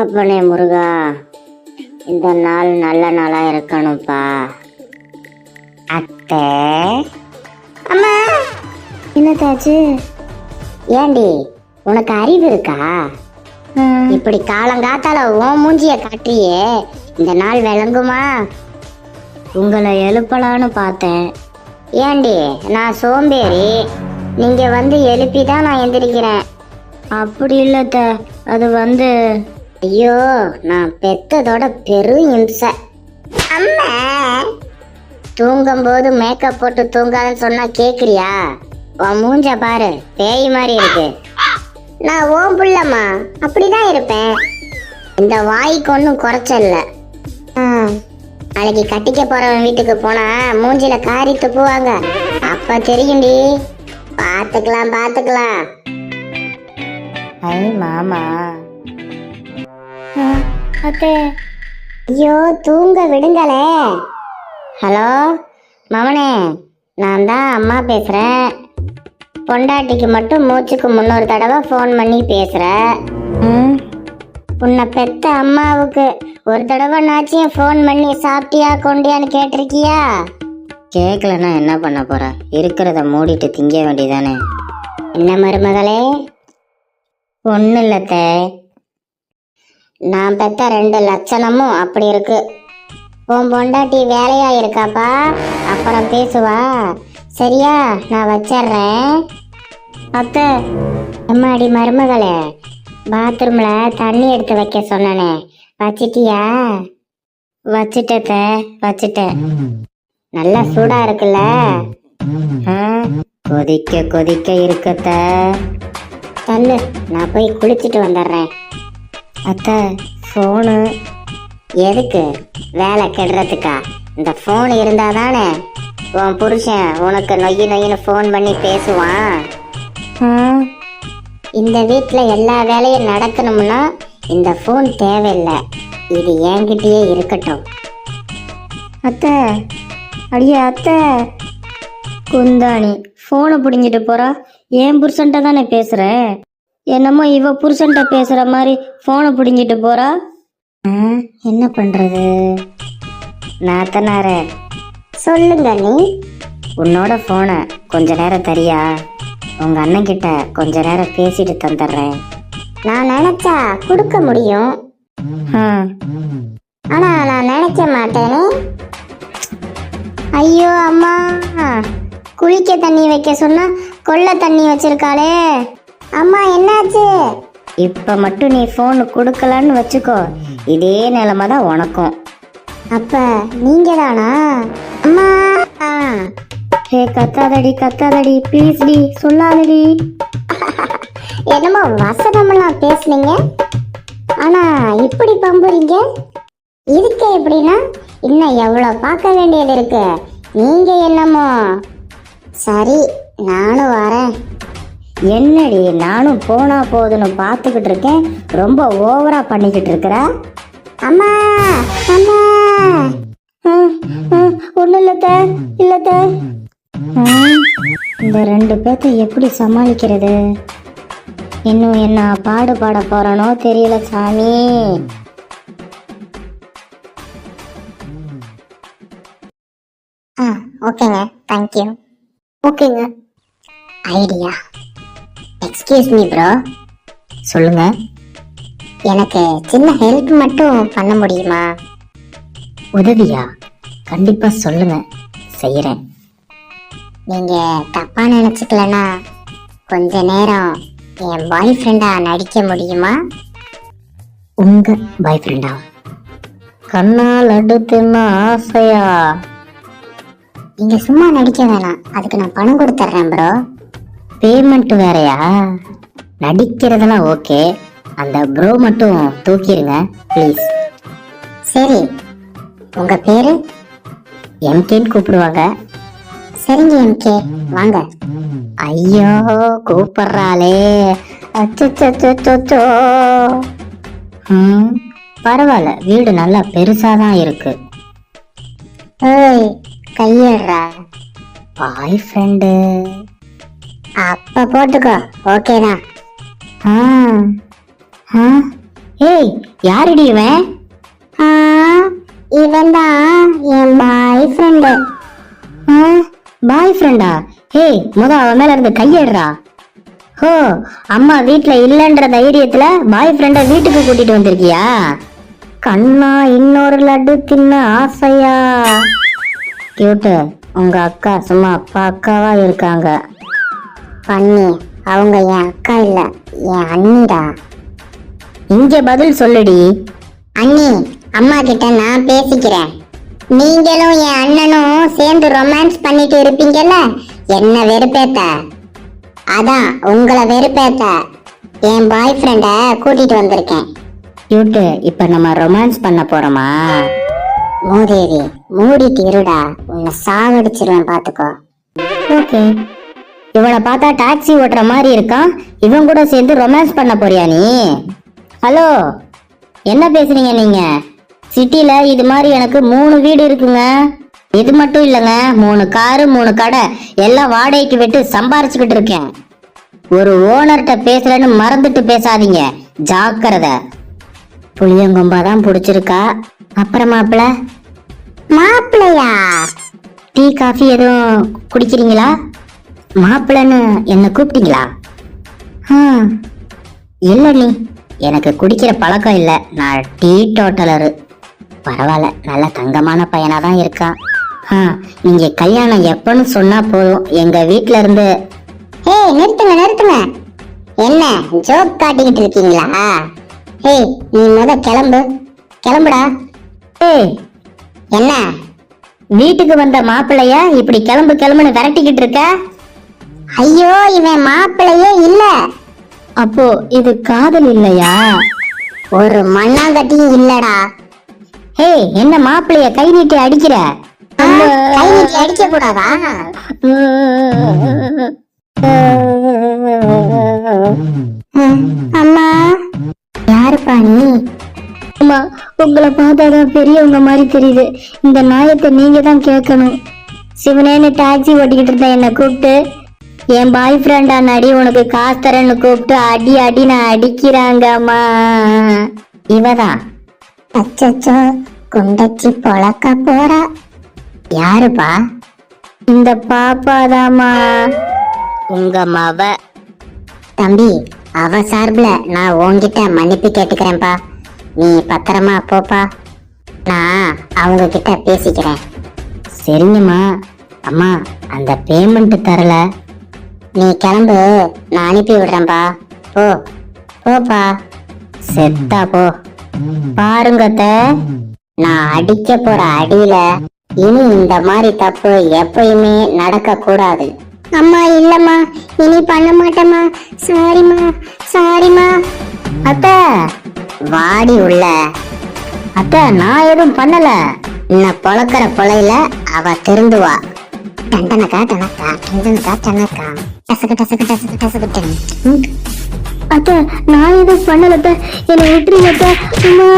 அப்பனே முருகா இந்த நாள் நல்ல நாளா இருக்கணும்ப்பா. அத்தை. அம்மா என்னத்தாச்சு? ஏண்டி உனக்கு அறிவு இருக்கா? இப்படி காலங்காத்தால உன் மூஞ்சிய காட்டியே இந்த நாள் விளங்குமா? உங்களை எழுப்பலான்னு பார்த்தேன். ஏண்டி நான் சோம்பேறி. நீங்க வந்து எழுப்பி தான் நான் எந்திரிக்கிறேன். அப்படி இல்லத்த அது வந்து ஐயோ நான் பெத்ததோட பெரும் இம்சை. அம்மா தூங்கும்போது மேக்கப் போட்டு தூங்காதன்னு சொன்னா கேக்குறியா? உன் மூஞ்ச பாரு பேய் மாதிரி இருக்கு. நான் ஓம் புள்ளம்மா அப்படிதான் இருப்பேன். இந்த வாய்க்கு ஒன்றும் குறைச்சல்ல. நாளைக்கு கட்டிக்க போறவன் வீட்டுக்கு போனா மூஞ்சில காரி துப்புவாங்க. அப்ப தெரியும்டி. பாத்துக்கலாம் பாத்துக்கலாம் ஐ மாமா. அத்தே ஐயோ தூங்க விடுங்களே. ஹலோ மவனே நான் தான் அம்மா பேசுறேன். பொண்டாட்டிக்கு மட்டும் மூச்சுக்கு முன்னொரு தடவை ஃபோன் பண்ணி பேசுற. ம். உன்னை பெத்த அம்மாவுக்கு ஒரு தடவை நாச்சியும் ஃபோன் பண்ணி சாப்பிட்டியா கொண்டியான்னு கேட்டிருக்கியா? கேட்கலன்னா என்ன பண்ண போற? இருக்கிறத மூடிட்டு திங்க வேண்டியதானே. என்ன மருமகளே? ஒன்றும் இல்லத்த நான் பெத்த ரெண்டு லட்சணமும் அப்படி இருக்கு. உன் பொண்டாட்டி வேலையா இருக்காப்பா? அப்புறம் பேசுவா. சரியா நான் வச்சிடுறேன். அத்த அம்மாடி மருமகளே பாத்ரூம்ல தண்ணி எடுத்து வைக்க சொன்னனே. வச்சிட்டியா? வச்சிட்டத்த வச்சிட்டேன். நல்லா சூடா இருக்குல்ல? ஆ, கொதிக்க கொதிக்க இருக்கத்த தள்ளு. நான் போய் குளிச்சுட்டு வந்துடுறேன். அத்தை ஃபோனு எதுக்கு? வேலை கெடுறதுக்கா? இந்த ஃபோன் இருந்தா தானே உன் புருஷன் உனக்கு நொய்யு நொய்யுன்னு ஃபோன் பண்ணி பேசுவான். இந்த வீட்டில் எல்லா வேலையும் நடக்கணும்னா இந்த ஃபோன் தேவையில்லை. இது என்கிட்டயே இருக்கட்டும். அத்தை அடியே அத்தை. குந்தாணி ஃபோனை பிடுங்கிட்டு போறா. என் புருஷன்ட்ட தானே பேசுற? என்னமோ இவ புருஷன்ட்ட பேசுற மாதிரி ஃபோனை பிடுங்கிட்டு போறா? ஆ, என்ன பண்றது? நாத்தனார. சொல்லுங்க நீ? உன்னோட போனை கொஞ்ச நேரம் தரியா? உங்க அண்ணன் கிட்ட கொஞ்ச நேரம் பேசிட்டு தந்துடுறேன். நான் நினைச்சா கொடுக்க முடியும். ஆனா நான் நினைக்க மாட்டேனே. ஐயோ அம்மா. குளிக்க தண்ணி வைக்க சொன்னா கொள்ள தண்ணி வச்சிருக்காளே. அம்மா என்னாச்சு? இப்ப மட்டும் நீ போன் கொடுக்கலன்னு வச்சுக்கோ. இதே நிலைமை தான் உனக்கும். அப்ப நீங்க தானா அம்மா ஹே கத்தாதடி கத்தாதடி ப்ளீஸ் டி சொல்லாதடி. என்னமோ வசனமெல்லாம் பேசுனீங்க. ஆனா இப்படி பம்புறீங்க? இதுக்கு எப்படின்னா இன்னும் எவ்வளவு பார்க்க வேண்டியது இருக்கு. நீங்க என்னமோ. சரி நானும் வரேன். என்னடி நானும் போனா போதுன்னு பார்த்துக்கிட்டு இருக்கேன். ரொம்ப ஓவரா பண்ணிக்கிட்டு இருக்கிற? அம்மா அம்மா. ஒன்றும் இல்லத்த இல்லத்த இந்த ரெண்டு பேர்த்த எப்படி சமாளிக்கிறது? இன்னும் என்ன பாடு பாட போறனோ தெரியல சாமி. ஆ ஓகேங்க. தேங்க்யூ ஓகேங்க. ஐடியா எக்ஸ்கியூஸ் மீ ப்ரோ சொல்லுங்க. எனக்கு சின்ன ஹெல்ப் மட்டும் பண்ண முடியுமா? உதவியா? கண்டிப்பா சொல்லுங்க. செய்யறேன். நீங்க தப்பா நினைச்சுக்கலனா கொஞ்ச நேரம் என் பாய் ஃப்ரெண்டா நடிக்க முடியுமா? உங்க பாய் ஃப்ரெண்டா கண்ணால் அடுத்துன்னா ஆசையா? நீங்க சும்மா நடிக்க வேணாம். அதுக்கு நான் பணம் கொடுத்துட்றேன் ப்ரோ பேமெண்ட் வேறையா? நடிக்கிறதெல்லாம் ஓகே அந்த ப்ரோ மட்டும் தூக்கிடுங்க ப்ளீஸ் சரி உங்க பேரு? எம்கேன்னு கூப்பிடுவாங்க. சரிங்க எம்கே வாங்க. ஐயோ கூப்பிடுறாளே. அச்சச்சச்சச்சோ. ம் பரவாயில்ல. வீடு நல்லா பெருசா தான் இருக்கு. ஏய் கையிடுறா. பாய் ஃப்ரெண்டு போட்டுக்கோ. ஓகேடா ஆ. ஆ? ஏய் யாருடி இவன் இவன் தான் என் பாய் ஃப்ரெண்டு பாய் ஃப்ரெண்டா ஏய் முத அவன் மேல இருந்து கையேடுறா. ஹோ அம்மா வீட்ல இல்லன்ற தைரியத்துல பாய் ஃப்ரெண்ட வீட்டுக்கு கூட்டிட்டு வந்திருக்கியா? கண்ணா இன்னொரு லட்டு தின்ன ஆசையா? கியூட்டு உங்க அக்கா சும்மா அப்பா அக்காவா இருக்காங்க. பண்ணி அவங்க என் அக்கா இல்ல என் அண்ணிடா. இங்க பதில் சொல்லுடி. அண்ணி அம்மா கிட்ட நான் பேசிக்கிறேன். நீங்களும் என் அண்ணனும் சேர்ந்து ரொமான்ஸ் பண்ணிட்டு இருப்பீங்கல்ல? என்ன வெறுப்பேத்த? அதான் உங்களை வெறுப்பேத்த. என் பாய் ஃப்ரெண்ட கூட்டிட்டு வந்திருக்கேன். கியூட்டு இப்ப நம்ம ரொமான்ஸ் பண்ண போறோமா? மூதேவி மூடிட்டு இருடா. உன்னை சாவடிச்சிருவேன் பாத்துக்கோ. ஓகே. இவனை பார்த்தா டாக்ஸி ஓட்டுற மாதிரி இருக்கான் இவன் கூட சேர்ந்து ரொமான்ஸ் பண்ண போறியா நீ? ஹலோ என்ன பேசுறீங்க நீங்க? சிட்டில இது மாதிரி எனக்கு மூணு வீடு இருக்குங்க. இது மட்டும் இல்லைங்க மூணு காரு மூணு கடை. எல்லாம் வாடகைக்கு விட்டு சம்பாரிச்சுக்கிட்டு இருக்கேன். ஒரு ஓனர்கிட்ட பேசலன்னு மறந்துட்டு பேசாதீங்க. ஜாக்கிரதை. புளியங்கொம்பா தான் பிடிச்சிருக்கா. அப்புறம் மாப்பிள மாப்பிளையா? டீ காஃபி எதுவும் குடிக்கிறீங்களா? மாப்பிள்ளன்னு என்ன கூப்பிட்டீங்களா? ஆ இல்லை நீ எனக்கு குடிக்கிற பழக்கம் இல்லை. நான் டீ டோட்டலரு. பரவாயில்ல நல்ல தங்கமான பையனாக தான் இருக்கான் ஆ நீங்கள் கல்யாணம் எப்போன்னு சொன்னால் போதும். எங்கள் வீட்டில் இருந்து ஏய் நிறுத்துங்க நிறுத்துங்க. என்ன ஜோக் காட்டிக்கிட்டு இருக்கீங்களா? ஏய் நீ முத கிளம்பு. கிளம்புடா. ஏய் என்ன? வீட்டுக்கு வந்த மாப்பிள்ளைய இப்படி கிளம்பு கிளம்புன்னு விரட்டிக்கிட்டு இருக்க? ஐயோ இவன் மாப்பிள்ளையே இல்ல. அப்போ இது காதல் இல்லையா? ஒரு மண்ணாங்கட்டியும் இல்லடா. ஏய் என்ன மாப்பிள்ளைய கை நீட்டி அடிக்கிற? கை நீட்டி அடிக்க கூடாதா அம்மா. யாருப்பா நீ? அம்மா உங்களை பார்த்தாதான் பெரியவங்க மாதிரி தெரியுது. இந்த நியாயத்தை நீங்க தான் கேட்கணும். சிவனேன்னு டாக்ஸி ஓட்டிக்கிட்டு இருந்த என்னை கூப்பிட்டு என் பாய் ஃப்ரெண்டா நடி உனக்கு காசு தரேன்னு கூப்பிட்டு அடி அடி நான் அடிக்கிறாங்க அம்மா இவதான் அச்சச்சோ குண்டச்சி பொழக்க போறா. யாருப்பா? இந்த பாப்பாதாம்மா. உங்க மவ. தம்பி அவ சார்பில் நான் உன்கிட்ட மன்னிப்பு கேட்டுக்கிறேன்ப்பா. நீ பத்திரமா போப்பா. நான் அவங்க கிட்ட பேசிக்கிறேன். சரிங்கம்மா. அம்மா அந்த பேமெண்ட் தரல. நீ கிளம்பு நான் அனுப்பி விடுறேன்பா. போ. போப்பா. செத்தா போ. பாருங்கத்த நான் அடிக்க போற அடியில இனி இந்த மாதிரி தப்பு எப்பயுமே நடக்க கூடாது அம்மா இல்லம்மா. இனி பண்ண மாட்டேம்மா. சாரிம்மா சாரிம்மா அத்த வாடி உள்ள. அத்த நான் எதுவும் பண்ணல. என்ன பொழக்கிற பொழையில அவ திருந்துவா. டண்டனக்கா டனக்கா டண்டனக்கா டனக்கா டசக்கு டசக்கு டசக்கு டசக்கு அத்த நான் எதுவும் பண்ணலத்த என்னை விட்டுருங்க அத்த. சும்மா.